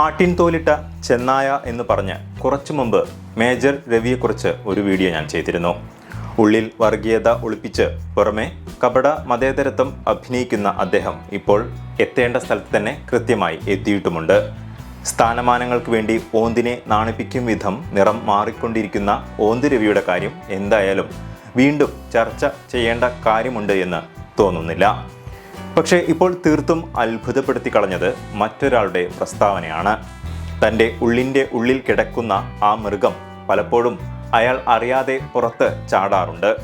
ആട്ടിൻ തോലിട്ട ചെന്നായ എന്ന് പറഞ്ഞ് കുറച്ചു മുമ്പ് മേജർ രവിയെക്കുറിച്ച് ഒരു വീഡിയോ ഞാൻ ചെയ്തിരുന്നു. ഉള്ളിൽ വർഗീയത ഒളിപ്പിച്ച് പുറമെ കപട മതേതരത്വം അഭിനയിക്കുന്ന അദ്ദേഹം ഇപ്പോൾ എത്തേണ്ട സ്ഥലത്ത് തന്നെ കൃത്യമായി എത്തിയിട്ടുമുണ്ട്. സ്ഥാനമാനങ്ങൾക്ക് വേണ്ടി ഓന്തിനെ നാണിപ്പിക്കും വിധം നിറം മാറിക്കൊണ്ടിരിക്കുന്ന ഓന്ത് രവിയുടെ കാര്യം എന്തായാലും വീണ്ടും ചർച്ച ചെയ്യേണ്ട കാര്യമുണ്ട് എന്ന് തോന്നുന്നില്ല. പക്ഷേ ഇപ്പോൾ തീർത്തും അത്ഭുതപ്പെടുത്തി കളഞ്ഞത് മറ്റൊരാളുടെ പ്രസ്താവനയാണ്. തന്റെ ഉള്ളിന്റെ ഉള്ളിൽ കിടക്കുന്ന ആ മൃഗം പലപ്പോഴും അയാൾ അറിയാതെ പുറത്ത് ചാടാറുണ്ട്.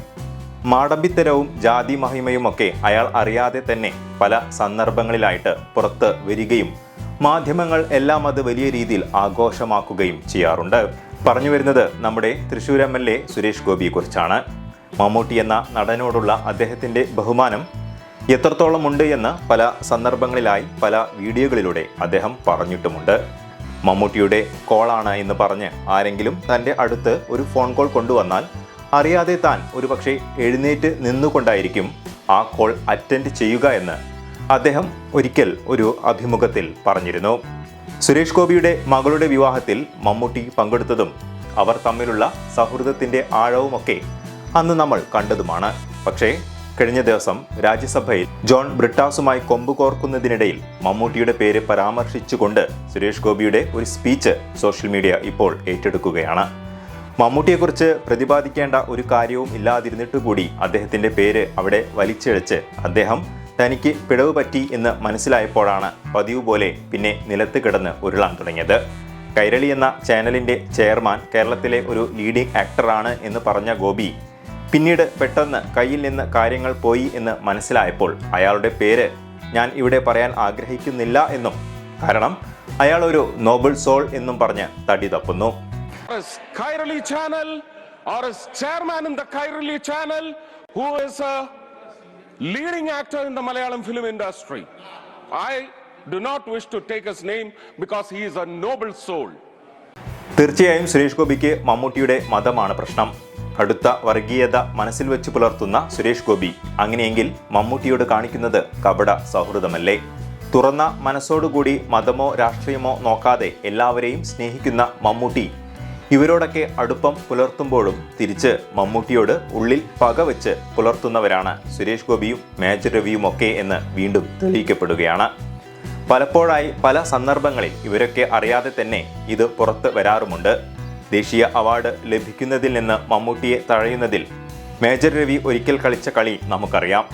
മാടമ്പിത്തരവും ജാതി മഹിമയുമൊക്കെ അയാൾ അറിയാതെ തന്നെ പല സന്ദർഭങ്ങളിലായിട്ട് പുറത്ത് വരികയും മാധ്യമങ്ങൾ എല്ലാം അത് വലിയ രീതിയിൽ ആഘോഷമാക്കുകയും ചെയ്യാറുണ്ട്. പറഞ്ഞു വരുന്നത് നമ്മുടെ Thrissur M L A Suresh ഗോപിയെക്കുറിച്ചാണ്. Mammootty എന്ന നടനോടുള്ള അദ്ദേഹത്തിന്റെ ബഹുമാനം എത്രത്തോളം ഉണ്ട് എന്ന് പല സന്ദർഭങ്ങളിലായി പല വീഡിയോകളിലൂടെ അദ്ദേഹം പറഞ്ഞിട്ടുമുണ്ട്. മമ്മൂട്ടിയുടെ കോളാണ് എന്ന് പറഞ്ഞ് ആരെങ്കിലും തന്റെ അടുത്ത് ഒരു ഫോൺ കോൾ കൊണ്ടുവന്നാൽ അറിയാതെ താൻ ഒരുപക്ഷെ എഴുന്നേറ്റ് നിന്നുകൊണ്ടായിരിക്കും ആ കോൾ അറ്റൻഡ് ചെയ്യുക എന്ന് അദ്ദേഹം ഒരിക്കൽ ഒരു അഭിമുഖത്തിൽ പറഞ്ഞിരുന്നു. സുരേഷ് ഗോപിയുടെ മകളുടെ വിവാഹത്തിൽ മമ്മൂട്ടി പങ്കെടുത്തതും അവർ തമ്മിലുള്ള സൗഹൃദത്തിന്റെ ആഴവുമൊക്കെ അന്ന് നമ്മൾ കണ്ടതുമാണ്. പക്ഷേ കഴിഞ്ഞ ദിവസം രാജ്യസഭയിൽ ജോൺ ബ്രിട്ടാസുമായി കൊമ്പ് കോർക്കുന്നതിനിടയിൽ മമ്മൂട്ടിയുടെ പേര് പരാമർശിച്ചുകൊണ്ട് സുരേഷ് ഗോപിയുടെ ഒരു സ്പീച്ച് സോഷ്യൽ മീഡിയ ഇപ്പോൾ ഏറ്റെടുക്കുകയാണ്. മമ്മൂട്ടിയെക്കുറിച്ച് പ്രതിപാദിക്കേണ്ട ഒരു കാര്യവും ഇല്ലാതിരുന്നിട്ട് കൂടി അദ്ദേഹത്തിന്റെ പേര് അവിടെ വലിച്ചിഴച്ച് അദ്ദേഹം തനിക്ക് പിഴവ് പറ്റി എന്ന് മനസ്സിലായപ്പോഴാണ് പതിവ് പോലെ പിന്നെ നിലത്ത് കിടന്ന് ഉരുളാൻ തുടങ്ങിയത്. കൈരളി എന്ന ചാനലിന്റെ ചെയർമാൻ കേരളത്തിലെ ഒരു ലീഡിംഗ് ആക്ടറാണ് എന്ന് പറഞ്ഞ ഗോപി പിന്നീട് പെട്ടെന്ന് കയ്യിൽ നിന്ന് കാര്യങ്ങൾ പോയി എന്ന് മനസ്സിലായപ്പോൾ അയാളുടെ പേര് ഞാൻ ഇവിടെ പറയാൻ ആഗ്രഹിക്കുന്നില്ല എന്നും കാരണം അയാൾ ഒരു നോബിൾ സോൾ എന്നും പറഞ്ഞ് തടി തപ്പുന്നു. തീർച്ചയായും സുരേഷ് ഗോപിക്ക് മമ്മൂട്ടിയുടെ മതമാണ് പ്രശ്നം. കടുത്ത വർഗീയത മനസ്സിൽ വെച്ച് പുലർത്തുന്ന സുരേഷ് ഗോപി. അങ്ങനെയെങ്കിൽ മമ്മൂട്ടിയോട് കാണിക്കുന്നത് കപട സൗഹൃദമല്ലേ? തുറന്ന മനസ്സോടുകൂടി മതമോ രാഷ്ട്രീയമോ നോക്കാതെ എല്ലാവരെയും സ്നേഹിക്കുന്ന മമ്മൂട്ടി. ഇവരോടൊക്കെ അടുപ്പം പുലർത്തുമ്പോഴും തിരിച്ച് മമ്മൂട്ടിയോട് ഉള്ളിൽ പക വെച്ച് പുലർത്തുന്നവരാണ് സുരേഷ് ഗോപിയും മേജർ രവിയും ഒക്കെ എന്ന് വീണ്ടും തെളിയിക്കപ്പെടുകയാണ്. പലപ്പോഴായി പല സന്ദർഭങ്ങളിൽ ഇവരൊക്കെ അറിയാതെ തന്നെ ഇത് പുറത്ത് വരാറുമുണ്ട്. ദേശീയ അവാർഡ് ലഭിക്കുന്നതിൽ നിന്ന് മമ്മൂട്ടിയെ തഴയുന്നതിൽ മേജർ രവി ഒരിക്കൽ കളിച്ച കളി നമുക്കറിയാം.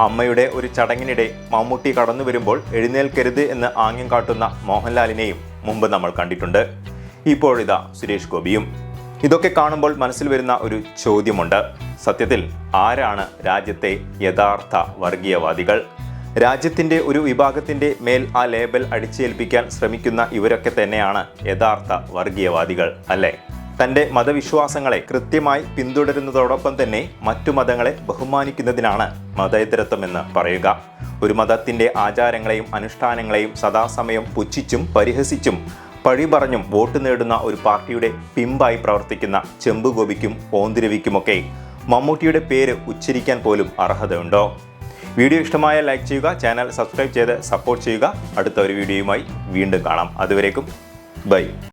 അമ്മയുടെ ഒരു ചടങ്ങിനിടെ മമ്മൂട്ടി കടന്നു വരുമ്പോൾ എഴുന്നേൽക്കരുത് എന്ന് ആംഗ്യം കാട്ടുന്ന മോഹൻലാലിനെയും മുമ്പ് നമ്മൾ കണ്ടിട്ടുണ്ട്. ഇപ്പോഴിതാ സുരേഷ് ഗോപിയും. ഇതൊക്കെ കാണുമ്പോൾ മനസ്സിൽ വരുന്ന ഒരു ചോദ്യമുണ്ട്. സത്യത്തിൽ ആരാണ് രാജ്യത്തെ യഥാർത്ഥ വർഗീയവാദികൾ? രാജ്യത്തിന്റെ ഒരു വിഭാഗത്തിന്റെ മേൽ ആ ലേബൽ അടിച്ചേൽപ്പിക്കാൻ ശ്രമിക്കുന്ന ഇവരൊക്കെ തന്നെയാണ് യഥാർത്ഥ വർഗീയവാദികൾ അല്ലേ? തന്റെ മതവിശ്വാസങ്ങളെ കൃത്യമായി പിന്തുടരുന്നതോടൊപ്പം തന്നെ മറ്റു മതങ്ങളെ ബഹുമാനിക്കുന്നതിനാണ് മതേതരത്വം എന്ന് പറയുക. ഒരു മതത്തിന്റെ ആചാരങ്ങളെയും അനുഷ്ഠാനങ്ങളെയും സദാസമയം പുച്ഛിച്ചും പരിഹസിച്ചും പഴി പറഞ്ഞും വോട്ട് നേടുന്ന ഒരു പാർട്ടിയുടെ പിമ്പായി പ്രവർത്തിക്കുന്ന ചെമ്പുഗോപിക്കും ഓന്തിരവിക്കുമൊക്കെ മമ്മൂട്ടിയുടെ പേര് ഉച്ചരിക്കാൻ പോലും അർഹതയുണ്ടോ? വീഡിയോ ഇഷ്ടമായ ലൈക്ക് ചെയ്യുക ചാനൽ സബ്സ്ക്രൈബ് ചെയ്ത് സപ്പോർട്ട് ചെയ്യുക. അടുത്ത ഒരു വീഡിയോയുമായി വീണ്ടും കാണാം. അതുവരേക്കും ബൈ.